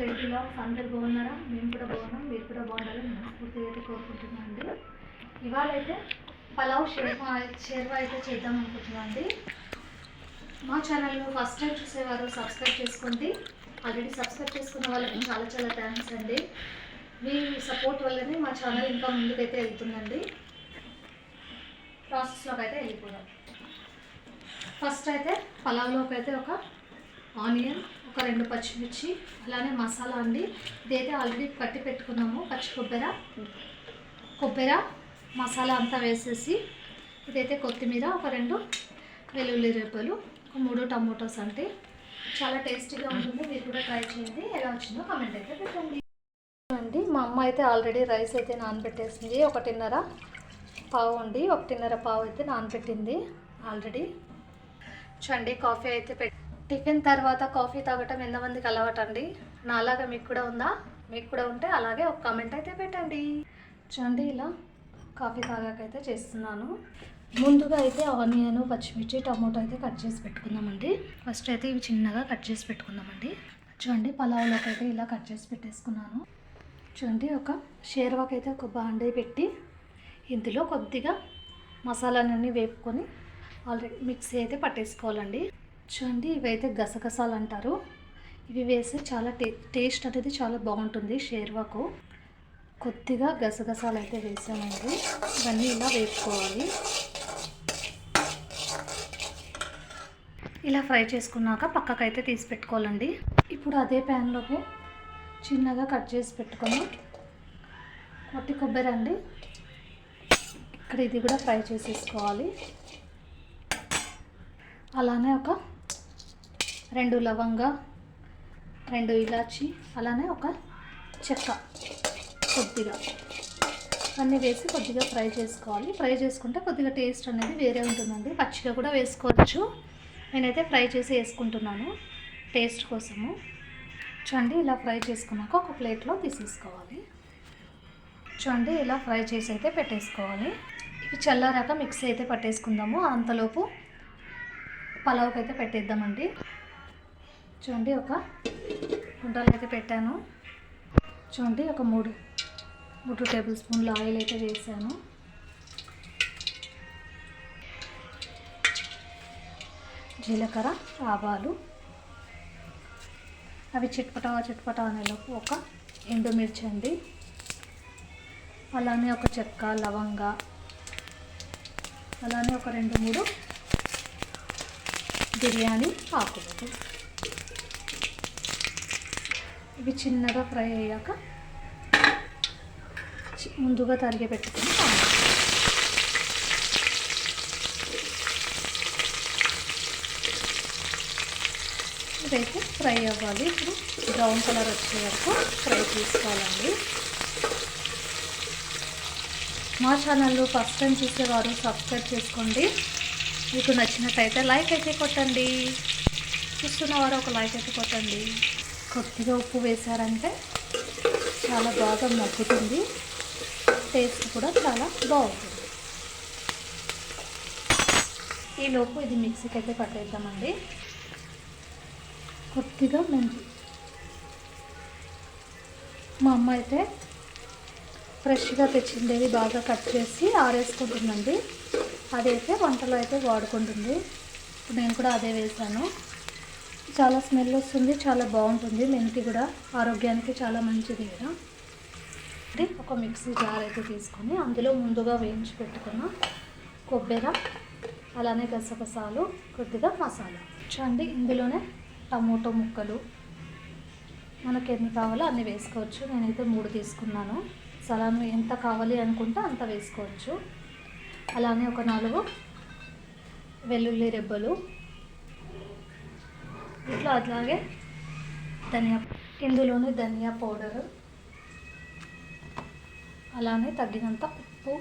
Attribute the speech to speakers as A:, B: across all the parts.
A: Reddy blogs అందరు బాగున్నారా? మేము కూడా బాగున్నాం మీరు కూడా బాగుండాలని మనస్ఫూర్తిగా అయితే కోరుకుంటున్నాం అండి ఇవాళ అయితే పలావ్ షేర్వా షేర్వా అయితే చేద్దాం అనుకుంటున్నాం అండి మా ఛానల్లో ఫస్ట్ టైం చూసేవారు సబ్స్క్రైబ్ చేసుకోండి. ఆల్రెడీ సబ్స్క్రైబ్ చేసుకున్న వాళ్ళకి చాలా చాలా థ్యాంక్స్ అండి. మీ సపోర్ట్ వల్లనే మా ఛానల్ ఇంకా ముందుకైతే వెళ్తుందండి. ప్రాసెస్లోకి అయితే వెళ్ళిపోదాం. ఫస్ట్ అయితే పలావ్లోకి అయితే ఒక ఆనియన్ ఒక రెండు పచ్చిమిర్చి అలానే మసాలా అండి. ఇదైతే ఆల్రెడీ కట్టి పెట్టుకున్నాము పచ్చి కొబ్బరి. కొబ్బరి మసాలా అంతా వేసేసి ఇదైతే కొత్తిమీర ఒక రెండు వెల్లుల్లి రేపలు ఒక మూడు టమోటోస్ అంటే. చాలా టేస్టీగా ఉంటుంది మీరు కూడా ట్రై చేయండి. ఎలా వచ్చిందో కామెంట్ అయితే పెట్టండి. అండి మా అమ్మ అయితే ఆల్రెడీ రైస్ అయితే నానబెట్టేసింది ఒకటిన్నర పావు అండి. ఒకటిన్నర పావు అయితే నానబెట్టింది ఆల్రెడీ చండి కాఫీ అయితే పెట్టి టిఫిన్ తర్వాత కాఫీ తాగటం ఎంతమందికి అలవాటండి? నాలాగా మీకు కూడా ఉందా? మీకు కూడా ఉంటే అలాగే ఒక కామెంట్ అయితే పెట్టండి. చూడండి ఇలా కాఫీ తాగాకైతే చేస్తున్నాను. ముందుగా అయితే ఆనియన్ పచ్చిమిర్చి టమోటో అయితే కట్ చేసి పెట్టుకుందామండి. ఫస్ట్ అయితే ఇవి చిన్నగా కట్ చేసి పెట్టుకుందామండి. చూడండి పలావ్లోకి అయితే ఇలా కట్ చేసి పెట్టేసుకున్నాను. చూడండి ఒక షేర్వాకి అయితే ఒక బాండీ పెట్టి ఇందులో కొద్దిగా మసాలాలన్నీ వేపుకొని ఆల్రెడీ మిక్సీ అయితే పట్టేసుకోవాలండి. చూడండి ఇవైతే గసగసాలు అంటారు ఇవి వేస్తే చాలా టే టేస్ట్ అనేది చాలా బాగుంటుంది షేర్వాకు. కొద్దిగా గసగసాలు అయితే వేసామండి. ఇవన్నీ ఇలా వేసుకోవాలి ఇలా ఫ్రై చేసుకున్నాక పక్కకైతే తీసి పెట్టుకోవాలండి. ఇప్పుడు అదే ప్యాన్లోకి చిన్నగా కట్ చేసి పెట్టుకొని కొట్టి కొబ్బరి అండి. ఇక్కడ ఇది కూడా ఫ్రై చేసేసుకోవాలి. అలానే ఒక రెండు లవంగ రెండు ఇలాచి అలానే ఒక చెక్క కొద్దిగా. అన్నీ వేసి కొద్దిగా ఫ్రై చేసుకోవాలి. ఫ్రై చేసుకుంటే కొద్దిగా టేస్ట్ అనేది వేరే ఉంటుందండి. పచ్చిగా కూడా వేసుకోవచ్చు. నేనైతే ఫ్రై చేసి వేసుకుంటున్నాను టేస్ట్ కోసము. చూడండి ఇలా ఫ్రై చేసుకున్నాక ఒక ప్లేట్లో తీసేసుకోవాలి. చూడండి ఇలా ఫ్రై చేసి అయితే పెట్టేసుకోవాలి. ఇవి చల్లారాక మిక్సీ అయితే పట్టేసుకుందాము. అంతలోపు పలావ్కి అయితే పెట్టేద్దామండి. చూడండి ఒక గుంటలు అయితే పెట్టాను. చూడండి ఒక మూడు మూడు టేబుల్ స్పూన్లు ఆయిల్ అయితే వేసాను. జీలకర్ర ఆవాలు. అవి చిట్పటా చిట్పటా అనేలోపు ఒక ఎండుమిర్చి అండి. అలానే ఒక చెక్క లవంగ. అలానే ఒక రెండు మూడు బిర్యానీ ఆకులు ఇవి చిన్నగా ఫ్రై అయ్యాక ముందుగా తరిగి పెట్టుకుని ఇదైతే ఫ్రై అవ్వాలి. ఇప్పుడు బ్రౌన్ కలర్ వచ్చే వరకు ఫ్రై చేసుకోవాలండి. మా ఛానల్ ఫస్ట్ టైం చూసేవారు సబ్స్క్రైబ్ చేసుకోండి. మీకు నచ్చినట్టయితే లైక్ అయితే కొట్టండి. చూస్తున్నవారు ఒక లైక్ అయితే కొట్టండి. కొద్దిగా ఉప్పు వేశారంటే చాలా బాగా మగ్గుతుంది. టేస్ట్ కూడా చాలా బాగుంటుంది. ఈలోపు ఇది మిక్సీకి అయితే పట్టేద్దామండి. కొద్దిగా మెంతి. మా అమ్మ అయితే ఫ్రెష్గా తెచ్చిండేది బాగా కట్ చేసి ఆరేసుకుంటుందండి. అదైతే వంటలో అయితే వాడుకుంటుంది. ఇప్పుడు నేను కూడా అదే వేసాను చాలా స్మెల్ వస్తుంది చాలా బాగుంటుంది. మెంతి కూడా ఆరోగ్యానికి చాలా మంచిది కదా. అంటే ఒక మిక్సీ జార్ అయితే తీసుకొని అందులో ముందుగా వేయించి పెట్టుకున్న కొబ్బరి అలానే గసగసాలు కొద్దిగా మసాలా. చూడండి ఇందులోనే టమోటో ముక్కలు. మనకి ఎన్ని కావాలో అన్ని వేసుకోవచ్చు. నేనైతే మూడు తీసుకున్నాను. సలాను ఎంత కావాలి అనుకుంటే అంత వేసుకోవచ్చు. అలానే ఒక నాలుగు వెల్లుల్లి రెబ్బలు ఇట్లా అట్లాగే ధనియా ఇందులోనే ధనియా పౌడరు. అలానే తగినంత ఉప్పు.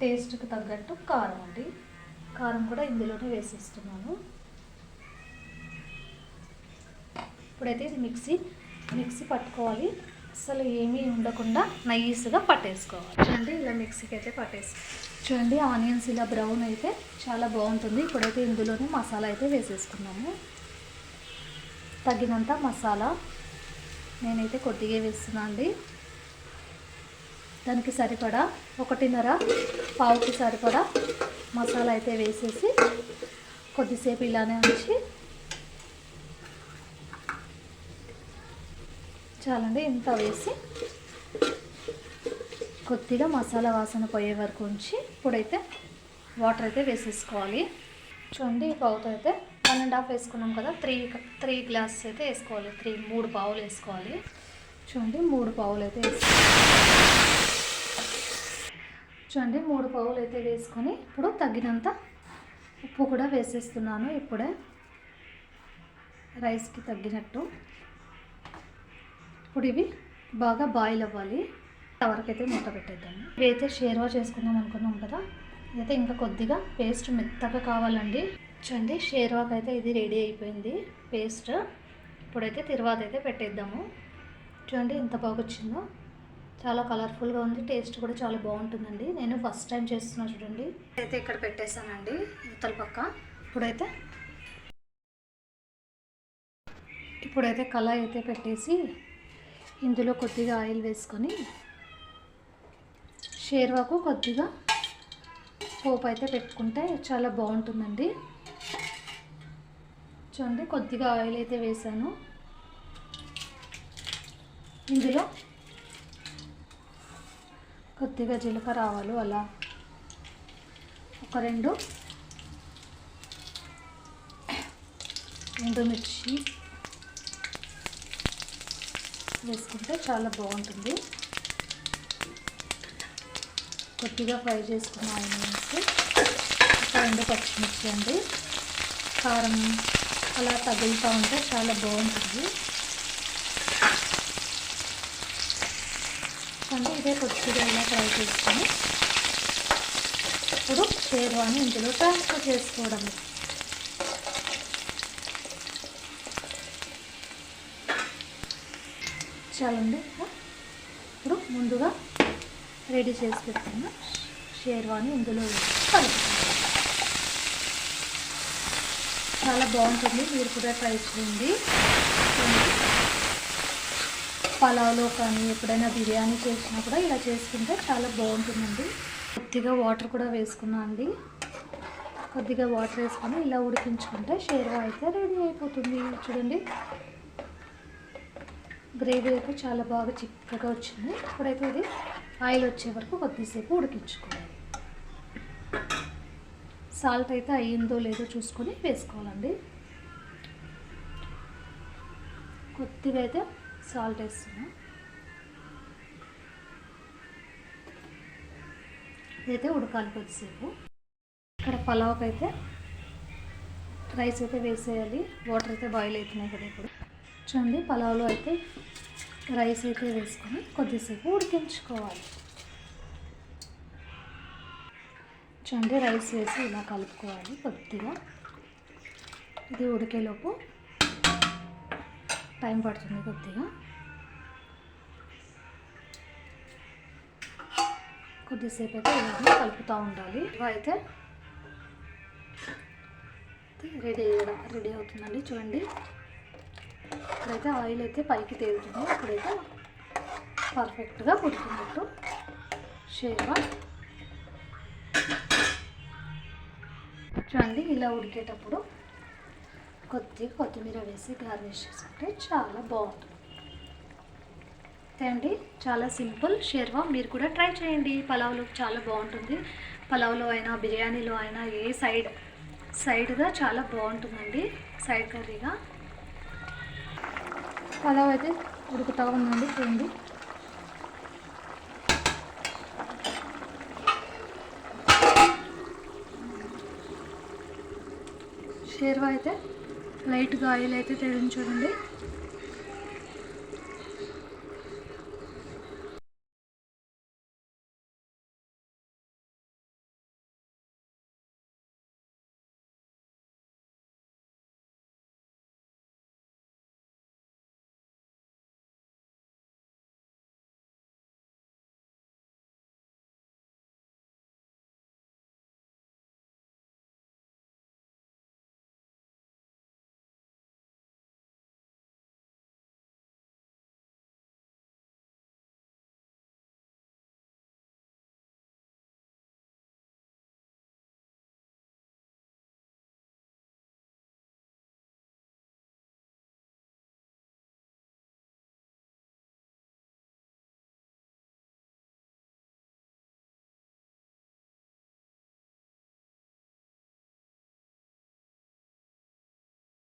A: టేస్ట్కి తగ్గట్టు కారం అండి. కారం కూడా ఇందులోనే వేసేస్తున్నాను. ఇప్పుడైతే ఇది మిక్సీ మిక్సీ పట్టుకోవాలి. అసలు ఏమీ ఉండకుండా నైస్గా పట్టేసుకోవాలి. అంటే ఇలా మిక్సీకి అయితే పట్టేసి చూడండి ఆనియన్స్ ఇలా బ్రౌన్ అయితే చాలా బాగుంటుంది. ఇప్పుడైతే ఇందులోనే మసాలా అయితే వేసేసుకున్నాము. తగినంత మసాలా నేనైతే కొద్దిగా వేస్తున్నా అండి. దానికి సరిపడా ఒకటిన్నర పావుకి సరిపడా మసాలా అయితే వేసేసి కొద్దిసేపు ఇలానే ఉంచి చాలండి ఇంత వేసి కొద్దిగా మసాలా వాసన పోయే వరకు ఉంచి ఇప్పుడైతే వాటర్ అయితే వేసేసుకోవాలి. చూడండి ఈ పావుతో అయితే వన్ అండ్ హాఫ్ వేసుకున్నాం కదా త్రీ త్రీ గ్లాస్ అయితే వేసుకోవాలి. త్రీ మూడు పావులు వేసుకోవాలి. చూడండి మూడు పావులు అయితే వేసుకోవాలి చూడండి మూడు పావులు అయితే వేసుకొని ఇప్పుడు తగినంత ఉప్పు కూడా వేసేస్తున్నాను ఇప్పుడే. రైస్కి తగ్గినట్టు. ఇప్పుడు ఇవి బాగా బాయిల్ అవ్వాలి. వరకు అయితే మూత పెట్టేద్దాము ఇవైతే షేర్వా చేసుకుందాం అనుకున్నాం కదా. ఇదైతే ఇంకా కొద్దిగా పేస్ట్ మెత్తగా కావాలండి. చూడండి షేర్వాకి అయితే ఇది రెడీ అయిపోయింది. పేస్ట్ ఇప్పుడైతే తిరువాత అయితే పెట్టేద్దాము. చూడండి ఎంత బాగా వచ్చిందో చాలా కలర్ఫుల్గా ఉంది. టేస్ట్ కూడా చాలా బాగుంటుందండి. నేను ఫస్ట్ టైం చేస్తున్నా చూడండి. అయితే ఇక్కడ పెట్టేశానండి ఇవతల పక్క. ఇప్పుడైతే ఇప్పుడైతే కళాయి అయితే పెట్టేసి ఇందులో కొద్దిగా ఆయిల్ వేసుకొని షేర్వాకు కొద్దిగా పోపు అయితే పెట్టుకుంటే చాలా బాగుంటుందండి. చూడండి కొద్దిగా ఆయిల్ అయితే వేసాను. ఇందులో కొద్దిగా జీలకర్ర ఆవాలు అలా ఒక రెండు ఎండుమిర్చి వేసుకుంటే చాలా బాగుంటుంది. కొద్దిగా ఫ్రై చేసుకున్న ఆనియన్స్ రెండు పచ్చిమిర్చి అండి. కారం అలా తగులుతూ ఉంటే చాలా బాగుంటుంది. అంటే ఇదే కొద్దిగా ఇలా ఫ్రై చేసుకొని ఇప్పుడు షేర్వాణి ఇందులో ట్రాన్స్ఫర్ చేసుకోవడం చాలండి. ఇప్పుడు ముందుగా రెడీ చేసి పెట్టుకున్న. షేర్వాని ఇందులో కలుపుకుంటాం చాలా బాగుంటుంది. మీరు కూడా ట్రై చేయండి. పలావ్లో కానీ ఎప్పుడైనా బిర్యానీ చేసినా కూడా ఇలా చేసుకుంటే చాలా బాగుంటుందండి. కొద్దిగా వాటర్ కూడా వేసుకున్నా అండి. కొద్దిగా వాటర్ వేసుకొని ఇలా ఉడికించుకుంటే షేర్వా అయితే రెడీ అయిపోతుంది. చూడండి. గ్రేవీ అయితే చాలా బాగా చిక్కగా వచ్చింది. ఇప్పుడైతే ఇది ఆయిల్ వచ్చే వరకు కొద్దిసేపు ఉడికించుకోవాలి. సాల్ట్ అయితే అయ్యిందో లేదో చూసుకొని వేసుకోవాలండి. కొద్దిగా అయితే సాల్ట్ వేస్తున్నా. ఇదైతే ఉడకాలి కొద్దిసేపు. ఇక్కడ పలావ్కి అయితే రైస్ అయితే వేసేయాలి. వాటర్ అయితే బాయిల్ అవుతున్నాయి కదా ఇప్పుడు. చూడండి పలావ్లో అయితే రైస్ అయితే వేసుకొని కొద్దిసేపు ఉడికించుకోవాలి. చూడండి రైస్ వేసి ఇలా కలుపుకోవాలి కొద్దిగా. ఇది ఉడికేలోపు టైం పడుతుంది కొద్దిగా. కొద్దిసేపు అయితే ఇలాగే కలుపుతూ ఉండాలి. అయితే రెడీ రెడీ అవుతుందండి చూడండి. ఇప్పుడైతే ఆయిల్ అయితే పైకి తేలుతుంది. ఇప్పుడైతే పర్ఫెక్ట్గా ఉడికినట్టు షేర్వా చూడండి ఇలా ఉడికేటప్పుడు కొద్దిగా కొత్తిమీర వేసి గార్నిష్ చేసుకుంటే చాలా బాగుంటుంది. అంతే అండి. చాలా సింపుల్ షేర్వా. మీరు కూడా ట్రై చేయండి. పలావ్లో చాలా బాగుంటుంది. పలావ్లో అయినా బిర్యానీలో అయినా ఏ సైడ్ సైడ్గా చాలా బాగుంటుందండి. సైడ్ కర్రీగా. పలావ్ అయితే ఉడుకుతా ఉందండి చూడండి. షేర్వా అయితే లైట్గా ఆయిల్ అయితే తేలింది చూడండి.